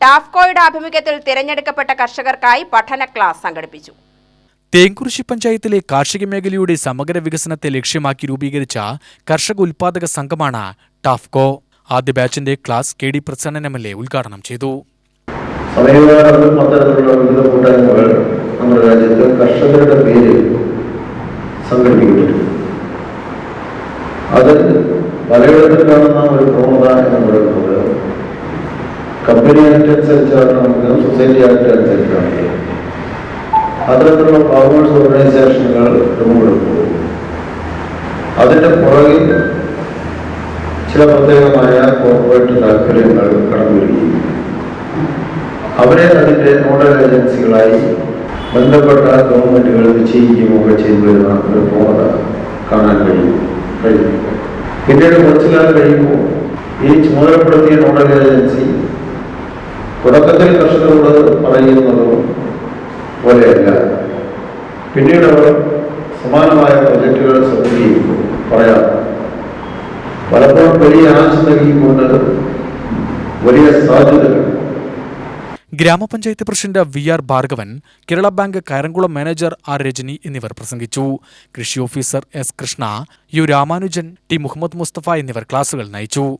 ടാഫ്കോയുടെ ആഭിമുഖ്യത്തിൽ തിരഞ്ഞെടുക്കപ്പെട്ട കർഷകർക്കായി പഠന ക്ലാസ് സംഘടിപ്പിച്ചു. തേങ്കുറിശി പഞ്ചായത്തിലെ കാർഷിക മേഖലയുടെ സമഗ്ര വികസനത്തെ ലക്ഷ്യമാക്കി രൂപീകരിച്ച കർഷക ഉൽപാദക സംഘമാണ് ടാഫ്കോ. ആദ്യ ബാച്ചിന്റെ class K D Prasannan M L A ഉദ്ഘാടനം ചെയ്തു. വിവിധ കൂട്ടായ്മകൾ നമ്മുടെ രാജ്യത്ത് കർഷകരുടെ സംഘടിപ്പിക്കപ്പെട്ടു അത് പലയിടത്തും കാണുന്ന ഒരു പ്രവണത കമ്പനി ആക്ട് അനുസരിച്ചാണ് നമുക്ക് സൊസൈറ്റി ആക്ട് അനുസരിച്ചാണ് അത്തരത്തിലുള്ള ഫാർമേഴ്സ് ഓർഗനൈസേഷനുകൾ രൂപപ്പെടുത്തുന്നു അതിന്റെ പുറകിൽ ചില പ്രത്യേകമായ കോർപ്പറേറ്റ് താല്പര്യങ്ങൾ കടന്നുവരികയും അവരെ അതിന്റെ നോഡൽ ഏജൻസികളായി ബന്ധപ്പെട്ട ഗവൺമെന്റുകൾ നിശ്ചയിക്കുകയും ഒക്കെ ചെയ്തു വരുന്ന ഒരു പ്രവണത കാണാൻ കഴിയും. കഴിയും. പിന്നീട് കുറച്ചു കാലം കഴിയുമ്പോൾ ഈ ചുമതലപ്പെടുത്തിയ നോഡൽ ഏജൻസി തുടക്കത്തിൽ കർഷകരോട് പറയുന്നത് പോലെയല്ല. പിന്നീട് അവർ സമാനമായ പ്രൊജക്റ്റുകൾ സബ്മിറ്റ് പറയാം. പലപ്പോഴും വലിയ ആശ നൽകിക്കൊണ്ട് വലിയ സാധ്യതകൾ. ഗ്രാമപഞ്ചായത്ത് president V R Bhargavan Kerala bank Kayamkulam manager R Rajani എന്നിവർ പ്രസംഗിച്ചു. കൃഷി officer S Krishna U Ramanujan T Muhammad Mustafa എന്നിവർ ക്ലാസുകൾ നയിച്ചു.